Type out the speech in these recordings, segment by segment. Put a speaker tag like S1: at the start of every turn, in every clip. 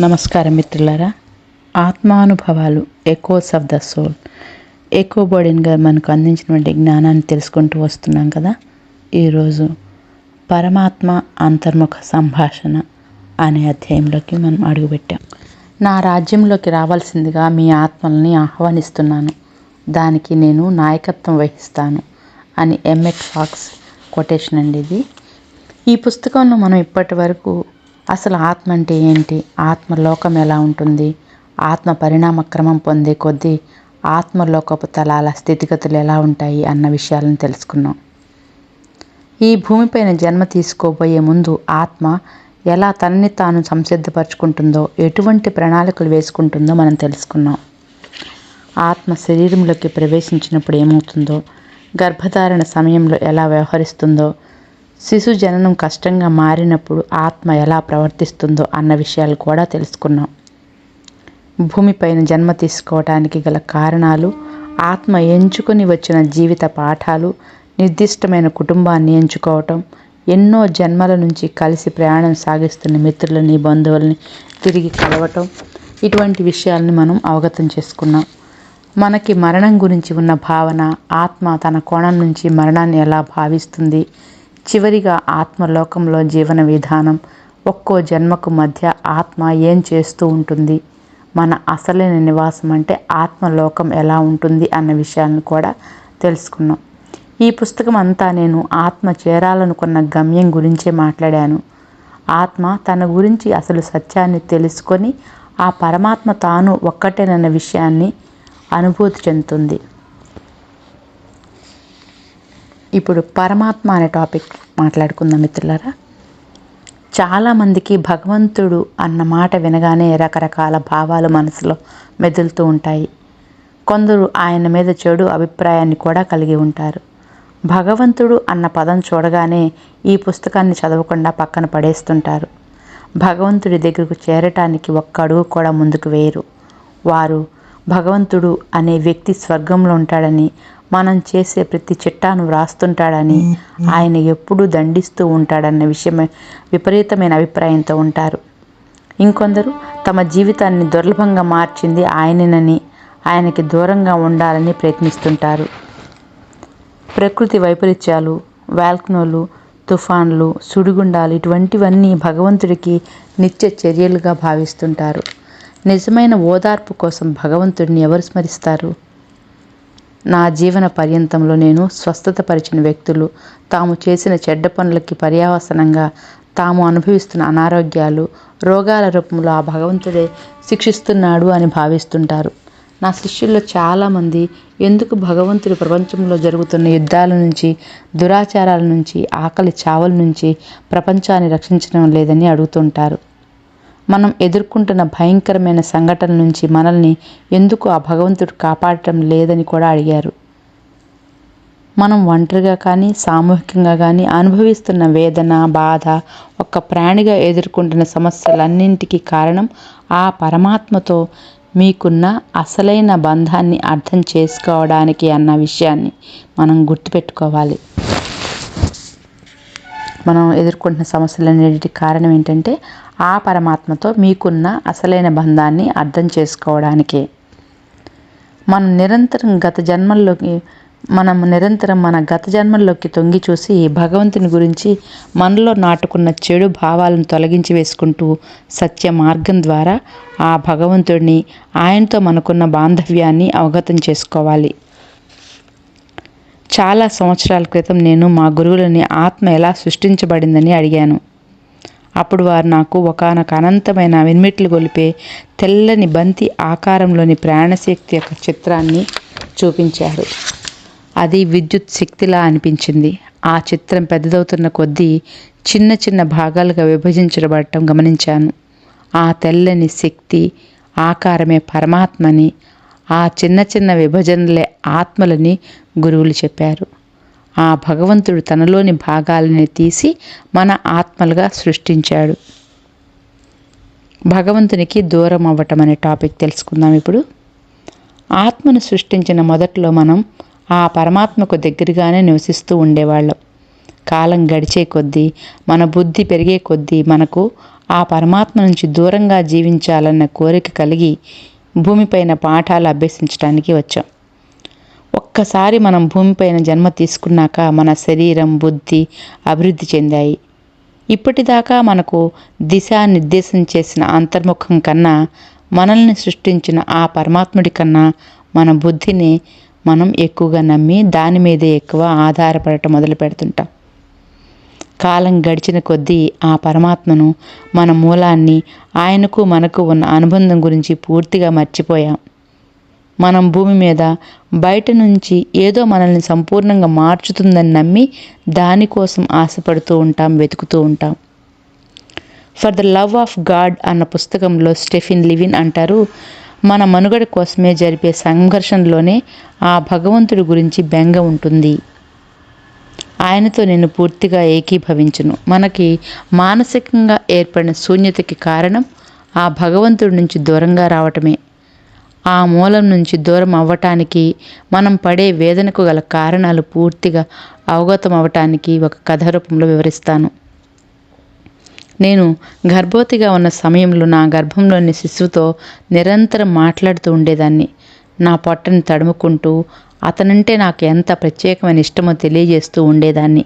S1: నమస్కారం మిత్రులారా. ఆత్మానుభవాలు echoes of the soul Echo Bodine గారు మనకు అందించినటువంటి జ్ఞానాన్ని తెలుసుకుంటూ వస్తున్నాం కదా. ఈరోజు పరమాత్మ అంతర్ముఖ సంభాషణ అనే అధ్యాయంలోకి మనం అడుగుపెట్టాం. నా రాజ్యంలోకి రావాల్సిందిగా మీ ఆత్మల్ని ఆహ్వానిస్తున్నాను. దానికి నేను నాయకత్వం వహిస్తాను అని ఎంఎట్ ఫాక్స్ కొటేషన్ అండి ఇది. ఈ పుస్తకంలో మనం ఇప్పటి వరకు అసలు ఆత్మ అంటే ఏంటి? ఆత్మ లోకం ఎలా ఉంటుంది? ఆత్మ పరిణామ క్రమం పొందే కొద్దీ ఆత్మలోకపు తలాల స్థితిగతులు ఎలా ఉంటాయి అన్న విషయాలను తెలుసుకున్నాం. ఈ భూమిపైన జన్మ తీసుకోబోయే ముందు ఆత్మ ఎలా తనని తాను సంసిద్ధపరచుకుంటుందో ఎటువంటి ప్రణాళికలు వేసుకుంటుందో మనం తెలుసుకున్నాం. ఆత్మ శరీరంలోకి ప్రవేశించినప్పుడు ఏమవుతుందో గర్భధారణ సమయంలో ఎలా వ్యవహరిస్తుందో శిశు జననం కష్టంగా మారినప్పుడు ఆత్మ ఎలా ప్రవర్తిస్తుందో అన్న విషయాలు కూడా తెలుసుకున్నాం. భూమిపైన జన్మ తీసుకోవటానికి గల కారణాలు ఆత్మ ఎంచుకొని వచ్చిన జీవిత పాఠాలు నిర్దిష్టమైన కుటుంబాన్ని ఎంచుకోవటం ఎన్నో జన్మల నుంచి కలిసి ప్రయాణం సాగిస్తున్న మిత్రులని బంధువుల్ని తిరిగి కలవటం ఇటువంటి విషయాల్ని మనం అవగతం చేసుకున్నాం. మనకి మరణం గురించి ఉన్న భావన ఆత్మ తన కోణం నుంచి మరణాన్ని ఎలా భావిస్తుంది చివరిగా ఆత్మలోకంలో జీవన విధానం. ఒక్కో జన్మకు మధ్య ఆత్మ ఏం చేస్తూ ఉంటుంది? మన అసలైన నివాసం అంటే ఆత్మలోకం ఎలా ఉంటుంది అన్న విషయాలను కూడా తెలుసుకున్నాం. ఈ పుస్తకం అంతా నేను ఆత్మ చేరాలనుకున్న గమ్యం గురించే మాట్లాడాను. ఆత్మ తన గురించి అసలు సత్యాన్ని తెలుసుకొని ఆ పరమాత్మ తాను ఒక్కటేనన్న విషయాన్ని అనుభూతి చెందుతుంది. ఇప్పుడు పరమాత్మ అనే టాపిక్ మాట్లాడుకుందాం మిత్రులారా. చాలామందికి భగవంతుడు అన్న మాట వినగానే రకరకాల భావాలు మనసులో మెదులుతూ ఉంటాయి. కొందరు ఆయన మీద చెడు అభిప్రాయాన్ని కూడా కలిగి ఉంటారు. భగవంతుడు అన్న పదం చూడగానే ఈ పుస్తకాన్ని చదవకుండా పక్కన పడేస్తుంటారు. భగవంతుడి దగ్గరకు చేరటానికి ఒక్క అడుగు కూడా ముందుకు వేయరు. వారు భగవంతుడు అనే వ్యక్తి స్వర్గంలో ఉంటాడని మనం చేసే ప్రతి చిట్టాను వ్రాస్తుంటాడని ఆయన ఎప్పుడూ దండిస్తూ ఉంటాడన్న విషయమే విపరీతమైన అభిప్రాయంతో ఉంటారు. ఇంకొందరు తమ జీవితాన్ని దుర్లభంగా మార్చింది ఆయననని ఆయనకి దూరంగా ఉండాలని ప్రయత్నిస్తుంటారు. ప్రకృతి వైపరీత్యాలు వాల్కనోలు తుఫాన్లు సుడిగుండాలు ఇటువంటివన్నీ భగవంతుడికి నిత్య చర్యలుగా భావిస్తుంటారు. నిజమైన ఓదార్పు కోసం భగవంతుడిని ఎవరు స్మరిస్తారు? నా జీవన పర్యంతంలో నేను స్వస్థత పరిచిన వ్యక్తులు. తాము చేసిన చెడ్డ పనులకి పర్యావసనంగా తాము అనుభవిస్తున్న అనారోగ్యాలు రోగాల రూపంలో ఆ భగవంతుడే శిక్షిస్తున్నాడు అని భావిస్తుంటారు. నా శిష్యుల్లో చాలామంది ఎందుకు భగవంతుడు ప్రపంచంలో జరుగుతున్న యుద్ధాల నుంచి దురాచారాల నుంచి ఆకలి చావల నుంచి ప్రపంచాన్ని రక్షించడం లేదని అడుగుతుంటారు. మనం ఎదుర్కొంటున్న భయంకరమైన సంఘటనల నుంచి మనల్ని ఎందుకు ఆ భగవంతుడు కాపాడటం లేదని కూడా అడిగారు. మనం ఒంటరిగా కానీ సామూహికంగా కానీ అనుభవిస్తున్న వేదన బాధ ఒక ప్రాణిగా ఎదుర్కొంటున్న సమస్యలన్నింటికీ కారణం ఆ పరమాత్మతో మీకున్న అసలైన బంధాన్ని అర్థం చేసుకోవడానికి అన్న విషయాన్ని మనం గుర్తుపెట్టుకోవాలి. మనం ఎదుర్కొంటున్న సమస్యలన్నిటికి కారణం ఏంటంటే ఆ పరమాత్మతో మీకున్న అసలైన బంధాన్ని అర్థం చేసుకోవడానికే. మనం నిరంతరం గత జన్మల్లోకి మనం నిరంతరం మన గత జన్మల్లోకి తొంగి చూసి భగవంతుని గురించి మనలో నాటుకున్న చెడు భావాలను తొలగించి వేసుకుంటూ సత్య మార్గం ద్వారా ఆ భగవంతుడిని ఆయనతో మనకున్న బాంధవ్యాన్ని అవగతం చేసుకోవాలి. చాలా సంవత్సరాల క్రితం నేను మా గురువులని ఆత్మ ఎలా సృష్టించబడిందని అడిగాను. అప్పుడు వారు నాకు ఒకనొక అనంతమైన వెన్మిట్లు గొలిపే తెల్లని బంతి ఆకారంలోని ప్రాణశక్తి యొక్క చిత్రాన్ని చూపించారు అది విద్యుత్ శక్తిలా అనిపించింది. ఆ చిత్రం పెద్దదవుతున్న కొద్దీ చిన్న చిన్న భాగాలుగా విభజించబడటం గమనించాను. ఆ తెల్లని శక్తి ఆకారమే పరమాత్మని ఆ చిన్న చిన్న విభజనలే ఆత్మలని గురువులు చెప్పారు. ఆ భగవంతుడు తనలోని భాగాలని తీసి మన ఆత్మలుగా సృష్టించాడు. భగవంతునికి దూరం అవ్వటం అనే టాపిక్ తెలుసుకుందాం ఇప్పుడు. ఆత్మను సృష్టించిన మొదట్లో మనం ఆ పరమాత్మకు దగ్గరగానే నివసిస్తూ ఉండేవాళ్ళం. కాలం గడిచే కొద్దీ మన బుద్ధి పెరిగే కొద్దీ మనకు ఆ పరమాత్మ నుంచి దూరంగా జీవించాలన్న కోరిక కలిగి భూమిపైన పాఠాలు అభ్యసించడానికి వచ్చాం. ఒక్కసారి మనం భూమిపైన జన్మ తీసుకున్నాక మన శరీరం బుద్ధి అభివృద్ధి చెందాయి. ఇప్పటిదాకా మనకు దిశానిర్దేశం చేసిన అంతర్ముఖం కన్నా మనల్ని సృష్టించిన ఆ పరమాత్ముడి కన్నా మన బుద్ధిని మనం ఎక్కువగా నమ్మి దాని మీదే ఎక్కువ ఆధారపడటం మొదలు పెడుతుంటాం. కాలం గడిచిన కొద్దీ ఆ పరమాత్మను మన మూలాన్ని ఆయనకు మనకు ఉన్న అనుబంధం గురించి పూర్తిగా మర్చిపోయాం. మనం భూమి మీద బయట నుంచి ఏదో మనల్ని సంపూర్ణంగా మార్చుతుందని నమ్మి దానికోసం ఆశపడుతూ ఉంటాం వెతుకుతూ ఉంటాం. For the love of God అన్న పుస్తకంలో స్టెఫిన్ లివిన్ అంటారు మన మనుగడ కోసమే జరిపే సంఘర్షణలోనే ఆ భగవంతుడి గురించి బెంగ ఉంటుంది. ఆయనతో నేను పూర్తిగా ఏకీభవించును. మనకి మానసికంగా ఏర్పడిన శూన్యతకి కారణం ఆ భగవంతుడి నుంచి దూరంగా రావటమే. ఆ మూలం నుంచి దూరం అవ్వటానికి మనం పడే వేదనకు గల కారణాలు పూర్తిగా అవగతం అవ్వటానికి ఒక కథ రూపంలో వివరిస్తాను. నేను గర్భవతిగా ఉన్న సమయంలో నా గర్భంలోని శిశువుతో నిరంతరం మాట్లాడుతూ ఉండేదాన్ని. నా పొట్టని తడుముకుంటూ అతనంటే నాకు ఎంత ప్రత్యేకమైన ఇష్టమో తెలియజేస్తూ ఉండేదాన్ని.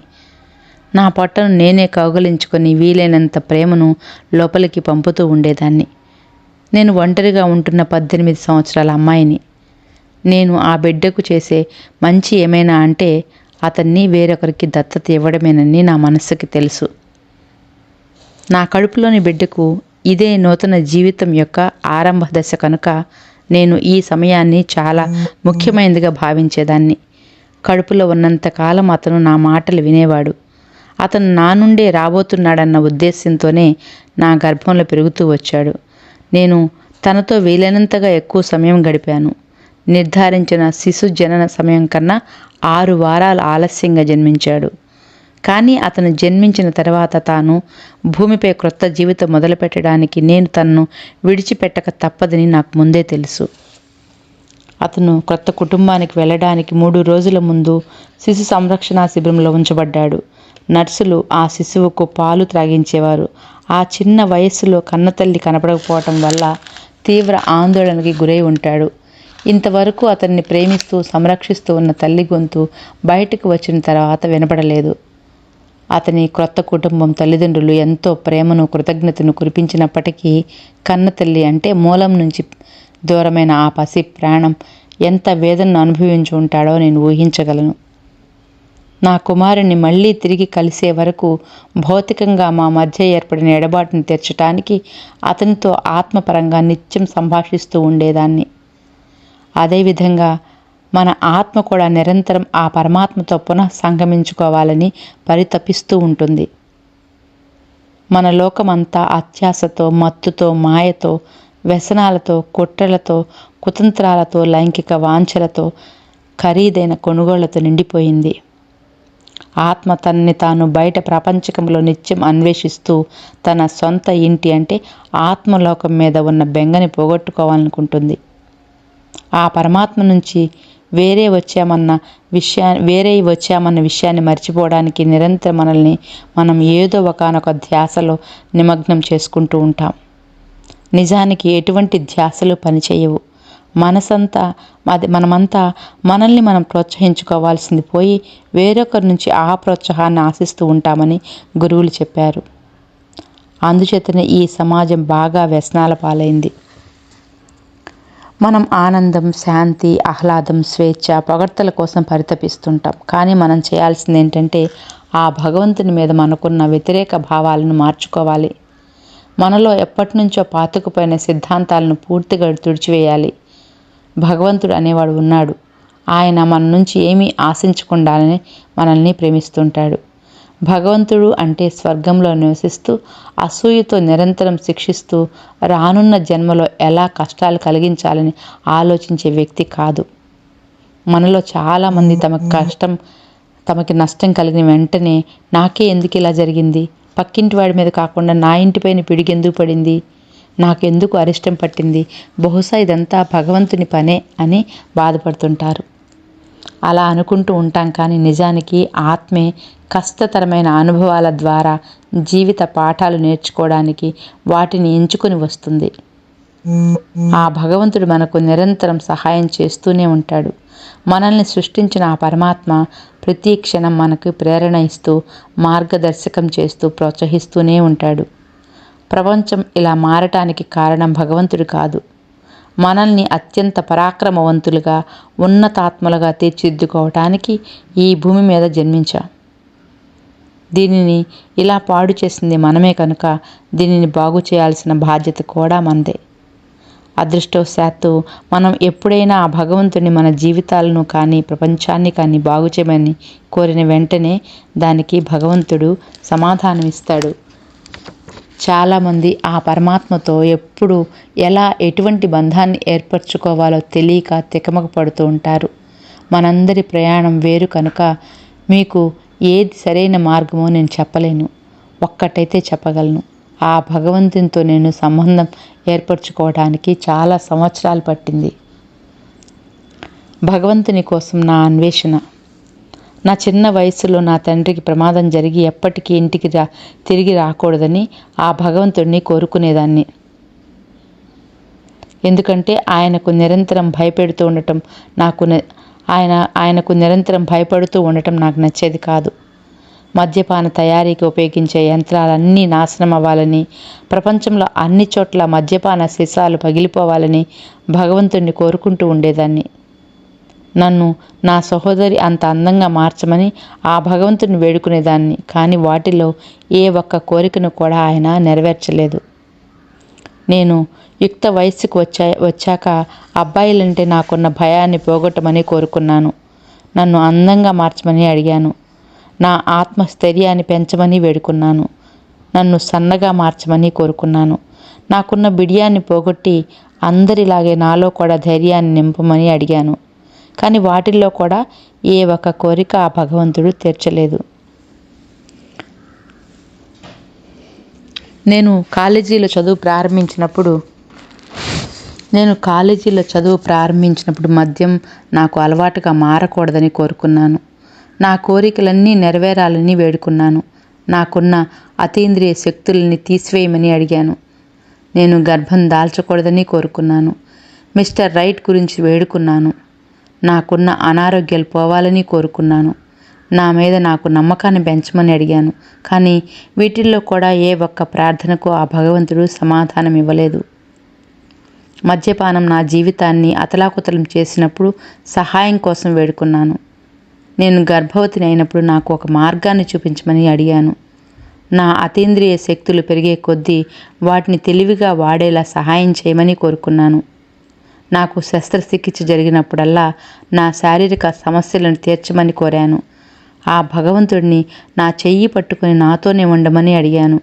S1: నా పొట్టను నేనే కౌగలించుకొని వీలైనంత ప్రేమను లోపలికి పంపుతూ ఉండేదాన్ని. నేను ఒంటరిగా ఉంటున్న పద్దెనిమిది సంవత్సరాల అమ్మాయిని. నేను ఆ బిడ్డకు చేసే మంచి ఏమైనా అంటే అతన్ని వేరొకరికి దత్తత ఇవ్వడమేనని నా మనస్సుకి తెలుసు. నా కడుపులోని బిడ్డకు ఇదే నూతన జీవితం యొక్క ఆరంభ దశ కనుక నేను ఈ సమయాన్ని చాలా ముఖ్యమైనదిగా భావించేదాన్ని. కడుపులో ఉన్నంత కాలం అతను నా మాటలు వినేవాడు. అతను నా నుండే రాబోతున్నాడన్న ఉద్దేశంతోనే నా గర్భంలో పెరుగుతూ వచ్చాడు. నేను తనతో వీలైనంతగా ఎక్కువ సమయం గడిపాను. నిర్ధారించిన శిశు జనన సమయం కన్నా ఆరు వారాలు ఆలస్యంగా జన్మించాడు. కానీ అతను జన్మించిన తర్వాత తాను భూమిపై క్రొత్త జీవితం మొదలుపెట్టడానికి నేను తనను విడిచిపెట్టక తప్పదని నాకు ముందే తెలుసు. అతను క్రొత్త కుటుంబానికి వెళ్ళడానికి మూడు రోజుల ముందు శిశు సంరక్షణ శిబిరంలో ఉంచబడ్డాడు. నర్సులు ఆ శిశువుకు పాలు త్రాగించేవారు. ఆ చిన్న వయస్సులో కన్నతల్లి కనపడకపోవటం వల్ల తీవ్ర ఆందోళనకి గురై ఉంటాడు. ఇంతవరకు అతన్ని ప్రేమిస్తూ సంరక్షిస్తూ ఉన్న తల్లి గొంతు బయటకు వచ్చిన తర్వాత వినపడలేదు. అతని క్రొత్త కుటుంబం తల్లిదండ్రులు ఎంతో ప్రేమను కృతజ్ఞతను కురిపించినప్పటికీ కన్న తల్లి అంటే మూలం నుంచి దూరమైన ఆ పసి ప్రాణం ఎంత వేదనను అనుభవించి ఉంటాడో నేను ఊహించగలను. నా కుమారుణ్ణి మళ్ళీ తిరిగి కలిసే వరకు భౌతికంగా మా మధ్య ఏర్పడిన ఎడబాటును తీర్చడానికి అతనితో ఆత్మపరంగా నిత్యం సంభాషిస్తూ ఉండేదాన్ని. అదేవిధంగా మన ఆత్మ కూడా నిరంతరం ఆ పరమాత్మతో పునః సంగమించుకోవాలని పరితపిస్తూ ఉంటుంది. మన లోకమంతా అత్యాశతో మత్తుతో మాయతో వ్యసనాలతో కుట్రలతో కుతంత్రాలతో లైంగిక వాంఛలతో ఖరీదైన కొనుగోళ్ళతో నిండిపోయింది. ఆత్మ తనని తాను బయట ప్రపంచకంలో నిత్యం అన్వేషిస్తూ తన సొంత ఇంటి అంటే ఆత్మలోకం మీద ఉన్న బెంగని పోగొట్టుకోవాలనుకుంటుంది. ఆ పరమాత్మ నుంచి వేరే వచ్చామన్న విషయా వేరే వచ్చామన్న విషయాన్ని మర్చిపోవడానికి నిరంతరం మనల్ని మనం ఏదో ఒకనొక ధ్యాసలో నిమగ్నం చేసుకుంటూ ఉంటాం. నిజానికి ఎటువంటి ధ్యాసలు పనిచేయవు. మనసంతా అది మనమంతా మనల్ని మనం ప్రోత్సహించుకోవాల్సింది పోయి వేరొకరి నుంచి ఆ ప్రోత్సాహాన్ని ఆశిస్తూ ఉంటామని గురువులు చెప్పారు. అందుచేతనే ఈ సమాజం బాగా వ్యసనాల పాలైంది. మనం ఆనందం శాంతి ఆహ్లాదం స్వేచ్ఛ పొగడ్తల కోసం పరితపిస్తుంటాం. కానీ మనం చేయాల్సింది ఏంటంటే ఆ భగవంతుని మీద మనకున్న వ్యతిరేక భావాలను మార్చుకోవాలి. మనలో ఎప్పటి నుంచో పాతుకుపోయిన సిద్ధాంతాలను పూర్తిగా తుడిచివేయాలి. భగవంతుడు అనేవాడు ఉన్నాడు. ఆయన మన నుంచి ఏమీ ఆశించకుండానే మనల్ని ప్రేమిస్తుంటాడు. భగవంతుడు అంటే స్వర్గంలో నివసిస్తూ అసూయతో నిరంతరం శిక్షిస్తూ రానున్న జన్మలో ఎలా కష్టాలు కలిగించాలని ఆలోచించే వ్యక్తి కాదు. మనలో చాలామంది తమకు కష్టం తమకి నష్టం కలిగిన వెంటనే నాకే ఎందుకు ఇలా జరిగింది? పక్కింటి వాడి మీద కాకుండా నా ఇంటిపైన పిడిగెందుకు పడింది? నాకెందుకు అరిష్టం పట్టింది? బహుశా ఇదంతా భగవంతుని పనే అని బాధపడుతుంటారు. అలా అనుకుంటూ ఉంటాం కానీ నిజానికి ఆత్మే కష్టతరమైన అనుభవాల ద్వారా జీవిత పాఠాలు నేర్చుకోవడానికి వాటిని ఎంచుకొని వస్తుంది. ఆ భగవంతుడు మనకు నిరంతరం సహాయం చేస్తూనే ఉంటాడు. మనల్ని సృష్టించిన ఆ పరమాత్మ ప్రతి క్షణం మనకు ప్రేరణ ఇస్తూ మార్గదర్శకం చేస్తూ ప్రోత్సహిస్తూనే ఉంటాడు. ప్రపంచం ఇలా మారటానికి కారణం భగవంతుడు కాదు. మనల్ని అత్యంత పరాక్రమవంతులుగా ఉన్నతాత్మలుగా తీర్చిదిద్దుకోవటానికి ఈ భూమి మీద జన్మించాం. దీనిని ఇలా పాడు చేసింది మనమే కనుక దీనిని బాగు చేయాల్సిన బాధ్యత కూడా మనదే. అదృష్టవశాత్తు మనం ఎప్పుడైనా ఆ భగవంతుని మన జీవితాలను కానీ ప్రపంచాన్ని కానీ బాగు చేయమని కోరిన వెంటనే దానికి భగవంతుడు సమాధానం ఇస్తాడు చాలామంది ఆ పరమాత్మతో ఎప్పుడు ఎలా ఎటువంటి బంధాన్ని ఏర్పరచుకోవాలో తెలియక తికమక పడుతూ ఉంటారు. మనందరి ప్రయాణం వేరు కనుక మీకు ఏది సరైన మార్గమో నేను చెప్పలేను. ఒక్కటైతే చెప్పగలను. ఆ భగవంతునితో నేను సంబంధం ఏర్పరచుకోవడానికి చాలా సంవత్సరాలు పట్టింది. భగవంతుని కోసం నా అన్వేషణ. నా చిన్న వయసులో నా తండ్రికి ప్రమాదం జరిగి ఎప్పటికీ ఇంటికి రా తిరిగి రాకూడదని ఆ భగవంతుడిని కోరుకునేదాన్ని. ఎందుకంటే ఆయనకు నిరంతరం భయపెడుతూ ఉండటం నాకు ఆయన ఆయనకు నిరంతరం భయపడుతూ ఉండటం నాకు నచ్చేది కాదు. మద్యపాన తయారీకి ఉపయోగించే యంత్రాలన్నీ నాశనం అవ్వాలని ప్రపంచంలో అన్ని చోట్ల మద్యపాన సీసాలు పగిలిపోవాలని భగవంతుణ్ణి కోరుకుంటూ ఉండేదాన్ని. నన్ను నా సహోదరి అంత అందంగా మార్చమని ఆ భగవంతుని వేడుకునేదాన్ని కానీ వాటిలో ఏ ఒక్క కోరికను కూడా ఆయన నెరవేర్చలేదు. నేను యుక్త వయస్సుకు వచ్చా వచ్చాక అబ్బాయిలంటే నాకున్న భయాన్ని పోగొట్టమని కోరుకున్నాను. నన్ను అందంగా మార్చమని అడిగాను. నా ఆత్మస్థైర్యాన్ని పెంచమని వేడుకున్నాను. నన్ను సన్నగా మార్చమని కోరుకున్నాను. నాకున్న బిడియాన్ని పోగొట్టి అందరిలాగే నాలో కూడా ధైర్యాన్ని నింపమని అడిగాను. కానీ వాటిల్లో కూడా ఏ ఒక్క కోరిక ఆ భగవంతుడు తీర్చలేదు. నేను కాలేజీలో చదువు ప్రారంభించినప్పుడు నేను కాలేజీలో చదువు ప్రారంభించినప్పుడు మద్యం నాకు అలవాటుగా మారకూడదని కోరుకున్నాను. నా కోరికలన్నీ నెరవేరాలని వేడుకున్నాను. నాకున్న అతీంద్రియ శక్తుల్ని తీసివేయమని అడిగాను. నేను గర్భం దాల్చకూడదని కోరుకున్నాను. మిస్టర్ రైట్ గురించి వేడుకున్నాను. నాకున్న అనారోగ్యాలు పోవాలని కోరుకున్నాను. నా మీద నాకు నమ్మకాన్ని పెంచమని అడిగాను. కానీ వీటిల్లో కూడా ఏ ఒక్క ప్రార్థనకు ఆ భగవంతుడు సమాధానం ఇవ్వలేదు. మద్యపానం నా జీవితాన్ని అతలాకుతలం చేసినప్పుడు సహాయం కోసం వేడుకున్నాను. నేను గర్భవతిని అయినప్పుడు నాకు ఒక మార్గాన్ని చూపించమని అడిగాను. నా అతీంద్రియ శక్తులు పెరిగే కొద్దీ వాటిని తెలివిగా వాడేలా సహాయం చేయమని కోరుకున్నాను. నాకు శస్త్రచికిత్స జరిగినప్పుడల్లా నా శారీరక సమస్యలను తీర్చమని కోరాను. ఆ భగవంతుడిని నా చెయ్యి పట్టుకుని నాతోనే ఉండమని అడిగాను.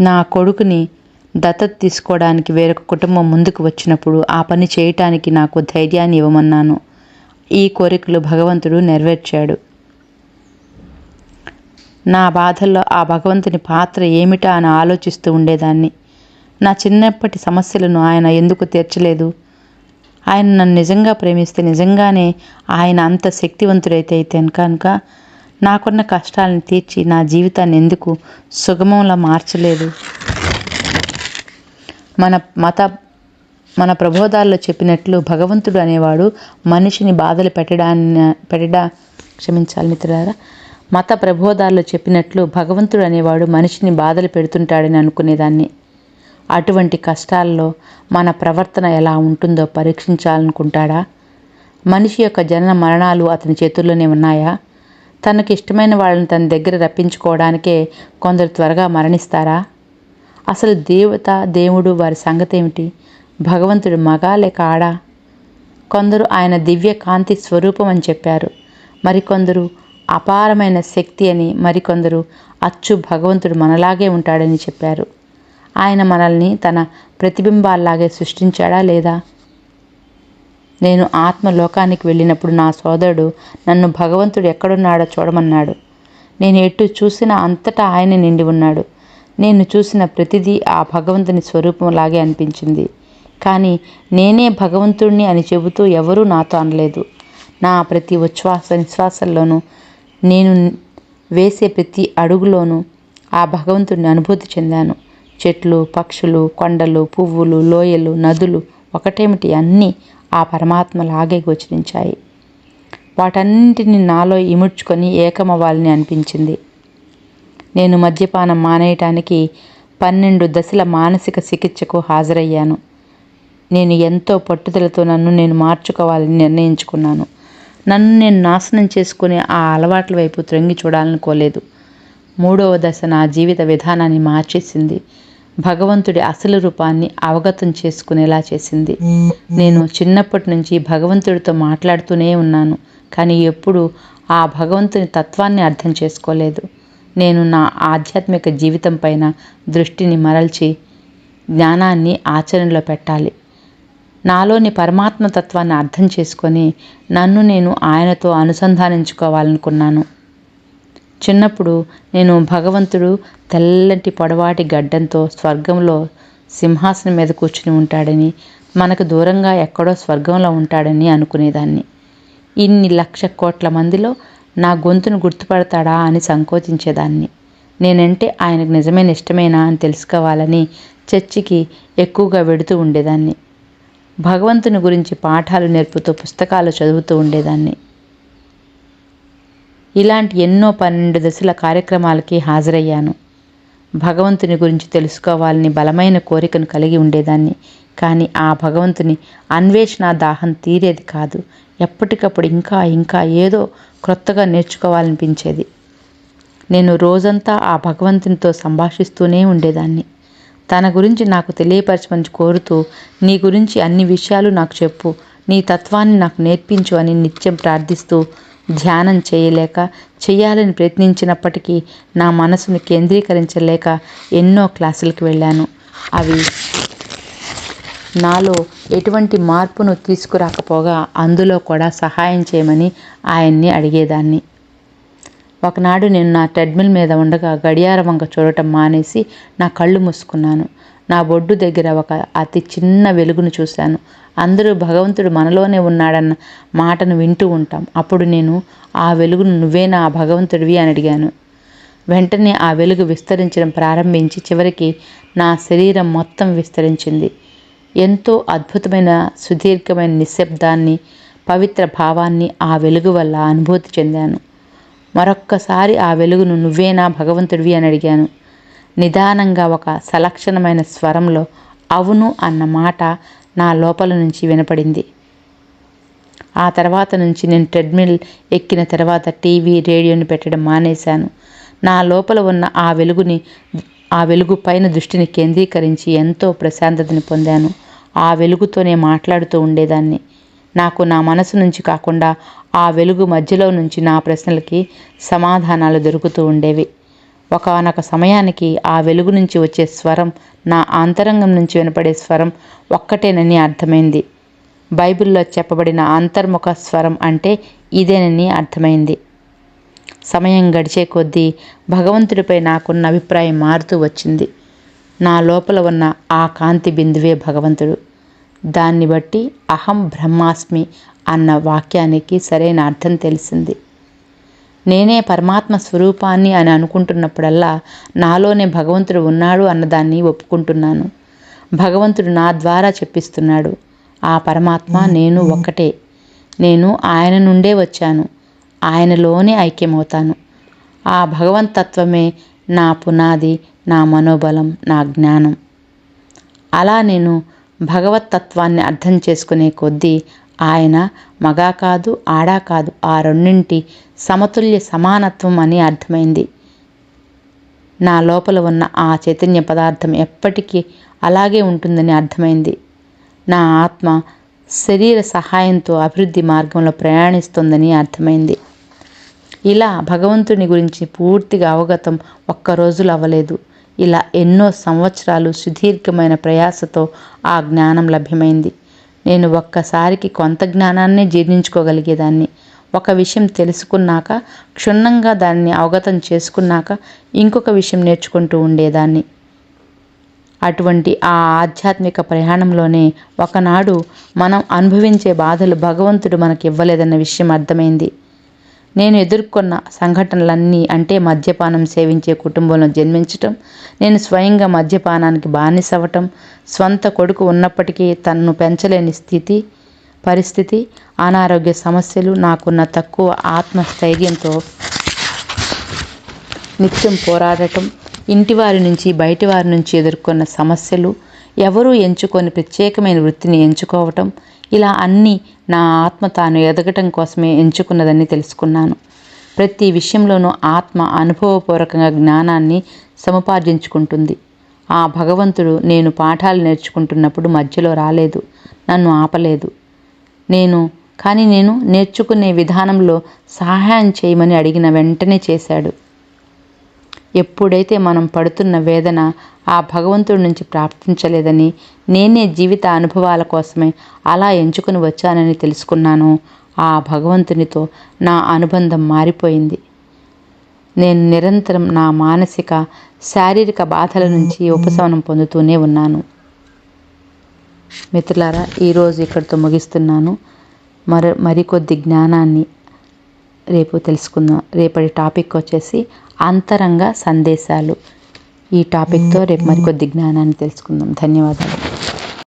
S1: నా కొడుకుని దత్తత తీసుకోవడానికి వేరొక కుటుంబం ముందుకు వచ్చినప్పుడు ఆ పని చేయటానికి నాకు ధైర్యాన్ని ఇవ్వమన్నాను. ఈ కోరికలు భగవంతుడు నెరవేర్చాడు. నా బాధల్లో ఆ భగవంతుని పాత్ర ఏమిటా అని ఆలోచిస్తూ ఉండేదాన్ని. నా చిన్నప్పటి సమస్యలను ఆయన ఎందుకు తీర్చలేదు? ఆయన నన్ను నిజంగా ప్రేమిస్తే నిజంగానే ఆయన అంత శక్తివంతుడైతే అయితే కనుక నాకున్న కష్టాలను తీర్చి నా జీవితాన్ని ఎందుకు సుగమంలా మార్చలేదు? మన మత మన ప్రబోధాల్లో చెప్పినట్లు భగవంతుడు అనేవాడు మనిషిని బాధలు పెట్టడాన్ని పెట్టడా క్షమించాలి మిత్రులారా. మత ప్రబోధాల్లో చెప్పినట్లు భగవంతుడు అనేవాడు మనిషిని బాధలు పెడుతుంటాడని అనుకునేదాన్ని. అటువంటి కష్టాల్లో మన ప్రవర్తన ఎలా ఉంటుందో పరీక్షించాలనుకుంటాడా? మనిషి యొక్క జనన మరణాలు అతని చేతుల్లోనే ఉన్నాయా? తనకి ఇష్టమైన వాళ్ళని తన దగ్గర రప్పించుకోవడానికే కొందరు త్వరగా మరణిస్తారా? అసలు దేవత దేవుడు వారి సంగతి ఏమిటి భగవంతుడు మగా లేక ఆడా కొందరు ఆయన దివ్య కాంతి స్వరూపం అని చెప్పారు. మరికొందరు అపారమైన శక్తి అని మరికొందరు అచ్చు భగవంతుడు మనలాగే ఉంటాడని చెప్పారు. ఆయన మనల్ని తన ప్రతిబింబాల్లాగే సృష్టించాడా లేదా? నేను ఆత్మ లోకానికి వెళ్ళినప్పుడు నా సోదరుడు నన్ను భగవంతుడు ఎక్కడున్నాడో చూడమన్నాడు. నేను ఎటు చూసినా అంతటా ఆయన నిండి ఉన్నాడు. నేను చూసిన ప్రతిదీ ఆ భగవంతుని స్వరూపంలాగే అనిపించింది. కానీ నేనే భగవంతుణ్ణి అని చెబుతూ ఎవరూ నాతో అనలేదు. నా ప్రతి ఉచ్ఛ్వాస నిశ్వాసల్లోనూ నేను వేసే ప్రతి అడుగులోనూ ఆ భగవంతుడిని అనుభూతి చెందాను. చెట్లు పక్షులు కొండలు పువ్వులు లోయలు నదులు ఒకటేమిటి అన్నీ ఆ పరమాత్మలాగే గోచరించాయి. వాటన్నింటిని నాలో ఇముడ్చుకొని ఏకమవ్వాలని అనిపించింది. నేను మద్యపానం మానేయటానికి పన్నెండు దశల మానసిక చికిత్సకు హాజరయ్యాను. నేను ఎంతో పట్టుదలతో నన్ను నేను మార్చుకోవాలని నిర్ణయించుకున్నాను. నన్ను నేను నాశనం చేసుకునే ఆ అలవాట్ల వైపు త్రొంగి చూడాలనుకోలేదు మూడవ దశ నా జీవిత విధానాన్ని మార్చేసింది. భగవంతుడి అసలు రూపాన్ని అవగతం చేసుకునేలా చేసింది. నేను చిన్నప్పటి నుంచి భగవంతుడితో మాట్లాడుతూనే ఉన్నాను కానీ ఎప్పుడు ఆ భగవంతుని తత్వాన్ని అర్థం చేసుకోలేదు. నేను నా ఆధ్యాత్మిక జీవితం పైన దృష్టిని మరల్చి జ్ఞానాన్ని ఆచరణలో పెట్టాలి. నాలోని పరమాత్మ తత్వాన్ని అర్థం చేసుకొని నన్ను నేను ఆయనతో అనుసంధానించుకోవాలనుకున్నాను. చిన్నప్పుడు నేను భగవంతుడు తెల్లటి పొడవాటి గడ్డంతో స్వర్గంలో సింహాసనం మీద కూర్చుని ఉంటాడని మనకు దూరంగా ఎక్కడో స్వర్గంలో ఉంటాడని అనుకునేదాన్ని. ఇన్ని లక్ష కోట్ల మందిలో నా గొంతును గుర్తుపడతాడా అని సంకోచించేదాన్ని. నేనంటే ఆయనకు నిజమైన ఇష్టమేనా అని తెలుసుకోవాలని చర్చికి ఎక్కువగా వెడుతూ ఉండేదాన్ని. భగవంతుని గురించి పాఠాలు నేర్పుతూ పుస్తకాలు చదువుతూ ఉండేదాన్ని. ఇలాంటి ఎన్నో పన్నెండు దశల కార్యక్రమాలకి హాజరయ్యాను. భగవంతుని గురించి తెలుసుకోవాలని బలమైన కోరికను కలిగి ఉండేదాన్ని. కానీ ఆ భగవంతుని అన్వేషణ దాహం తీరేది కాదు. ఎప్పటికప్పుడు ఇంకా ఇంకా ఏదో క్రొత్తగా నేర్చుకోవాలనిపించేది. నేను రోజంతా ఆ భగవంతునితో సంభాషిస్తూనే ఉండేదాన్ని. తన గురించి నాకు తెలియపరచమని కోరుతూ నీ గురించి అన్ని విషయాలు నాకు చెప్పు. నీ తత్వాన్ని నాకు నేర్పించు అని నిత్యం ప్రార్థిస్తూ ధ్యానం చేయలేక చేయాలని ప్రయత్నించినప్పటికీ నా మనసును కేంద్రీకరించలేక ఎన్నో క్లాసులకు వెళ్ళాను. అవి నాలో ఎటువంటి మార్పును తీసుకురాకపోగా అందులో కూడా సహాయం చేయమని ఆయన్ని అడిగేదాన్ని. ఒకనాడు నేను నా ట్రెడ్మిల్ మీద ఉండగా గడియార వంక చూడటం మానేసి నా కళ్ళు మూసుకున్నాను. నా బొడ్డు దగ్గర ఒక అతి చిన్న వెలుగును చూశాను. అందరూ భగవంతుడు మనలోనే ఉన్నాడన్న మాటను వింటూ ఉంటాం. అప్పుడు నేను ఆ వెలుగును నువ్వే నా భగవంతుడివి అని అడిగాను. వెంటనే ఆ వెలుగు విస్తరించడం ప్రారంభించి చివరికి నా శరీరం మొత్తం విస్తరించింది. ఎంతో అద్భుతమైన సుదీర్ఘమైన నిశ్శబ్దాన్ని పవిత్ర భావాన్ని ఆ వెలుగు వల్ల అనుభూతి చెందాను. మరొక్కసారి ఆ వెలుగును నువ్వేనా భగవంతుడివి అని అడిగాను. నిదానంగా ఒక సలక్షణమైన స్వరంలో అవును అన్న మాట నా లోపల నుంచి వినపడింది. ఆ తర్వాత నుంచి నేను ట్రెడ్మిల్ ఎక్కిన తర్వాత టీవీ రేడియోని పెట్టడం మానేశాను. నా లోపల ఉన్న ఆ వెలుగుని ఆ వెలుగు పైన దృష్టిని కేంద్రీకరించి ఎంతో ప్రశాంతతని పొందాను. ఆ వెలుగుతోనే మాట్లాడుతూ ఉండేదాన్ని. నాకు నా మనసు నుంచి కాకుండా ఆ వెలుగు మధ్యలో నుంచి నా ప్రశ్నలకి సమాధానాలు దొరుకుతూ ఉండేవి. ఒకనొక సమయానికి ఆ వెలుగు నుంచి వచ్చే స్వరం నా అంతరంగం నుంచి వినపడే స్వరం ఒక్కటేనని అర్థమైంది. బైబిల్లో చెప్పబడిన అంతర్ముఖ స్వరం అంటే ఇదేనని అర్థమైంది. సమయం గడిచే కొద్దీ భగవంతుడిపై నాకున్న అభిప్రాయం మారుతూ వచ్చింది. నా లోపల ఉన్న ఆ కాంతి బిందువే భగవంతుడు. దాన్ని బట్టి అహం బ్రహ్మాస్మి అన్న వాక్యానికి సరైన అర్థం తెలిసింది. నేనే పరమాత్మ స్వరూపాన్ని అని అనుకుంటున్నప్పుడల్లా నాలోనే భగవంతుడు ఉన్నాడు అన్నదాన్ని ఒప్పుకుంటున్నాను. భగవంతుడు నా ద్వారా చెప్పిస్తున్నాడు ఆ పరమాత్మ నేను ఒక్కటే. నేను ఆయన నుండే వచ్చాను ఆయనలోనే ఐక్యమవుతాను. ఆ భగవంతత్వమే నా పునాది నా మనోబలం నా జ్ఞానం. అలా నేను భగవతత్వాన్ని అర్థం చేసుకునే కొద్దీ ఆయన మగా కాదు ఆడా కాదు ఆ రెండింటి సమతుల్య సమానత్వం అని అర్థమైంది. నా లోపల ఉన్న ఆ చైతన్య పదార్థం ఎప్పటికీ అలాగే ఉంటుందని అర్థమైంది. నా ఆత్మ శరీర సహాయంతో అభివృద్ధి మార్గంలో ప్రయాణిస్తుందని అర్థమైంది. ఇలా భగవంతుని గురించి పూర్తిగా అవగతం ఒక్క రోజులు అవ్వలేదు. ఇలా ఎన్నో సంవత్సరాలు సుదీర్ఘమైన ప్రయాసతో ఆ జ్ఞానం లభ్యమైంది. నేను ఒక్కసారికి కొంత జ్ఞానాన్నే జీర్ణించుకోగలిగేదాన్ని. ఒక విషయం తెలుసుకున్నాక క్షుణ్ణంగా దాన్ని అవగతం చేసుకున్నాక ఇంకొక విషయం నేర్చుకుంటూ ఉండేదాన్ని. అటువంటి ఆ ఆధ్యాత్మిక ప్రయాణంలోనే ఒకనాడు మనం అనుభవించే బాధలు భగవంతుడు మనకి ఇవ్వలేదన్న విషయం అర్థమైంది. నేను ఎదుర్కొన్న సంఘటనలన్నీ అంటే మద్యపానం సేవించే కుటుంబంలో జన్మించటం నేను స్వయంగా మద్యపానానికి బానిసవటం స్వంత కొడుకు ఉన్నప్పటికీ తనను పెంచలేని స్థితి పరిస్థితి అనారోగ్య సమస్యలు నాకున్న తక్కువ ఆత్మస్థైర్యంతో నిత్యం పోరాడటం ఇంటివారి నుంచి బయటి వారి నుంచి ఎదుర్కొన్న సమస్యలు ఎవరూ ఎంచుకొని ప్రత్యేకమైన వృత్తిని ఎంచుకోవటం ఇలా అన్నీ నా ఆత్మ తాను ఎదగటం కోసమే ఎంచుకున్నదని తెలుసుకున్నాను. ప్రతి విషయంలోనూ ఆత్మ అనుభవపూర్వకంగా జ్ఞానాన్ని సముపార్జించుకుంటుంది. ఆ భగవంతుడు నేను పాఠాలు నేర్చుకుంటున్నప్పుడు మధ్యలో రాలేదు నన్ను ఆపలేదు. నేను కానీ నేను నేర్చుకునే విధానంలో సహాయం చేయమని అడిగిన వెంటనే చేశాడు. ఎప్పుడైతే మనం పడుతున్న వేదన ఆ భగవంతుడి నుంచి ప్రార్థించలేదని నేనే జీవిత అనుభవాల కోసమే అలా ఎంచుకుని వచ్చానని తెలుసుకున్నాను. ఆ భగవంతునితో నా అనుబంధం మారిపోయింది. నేను నిరంతరం నా మానసిక శారీరక బాధల నుంచి ఉపశమనం పొందుతూనే ఉన్నాను. మిత్రులారా ఈరోజు ఇక్కడితో ముగిస్తున్నాను. మరి మరికొద్ది జ్ఞానాన్ని రేపు తెలుసుకుందాం. రేపటి టాపిక్ వచ్చేసి అంతరంగ సందేశాలు. ఈ టాపిక్తో రేపు మరికొద్ది జ్ఞానాన్ని తెలుసుకుందాం. ధన్యవాదాలు.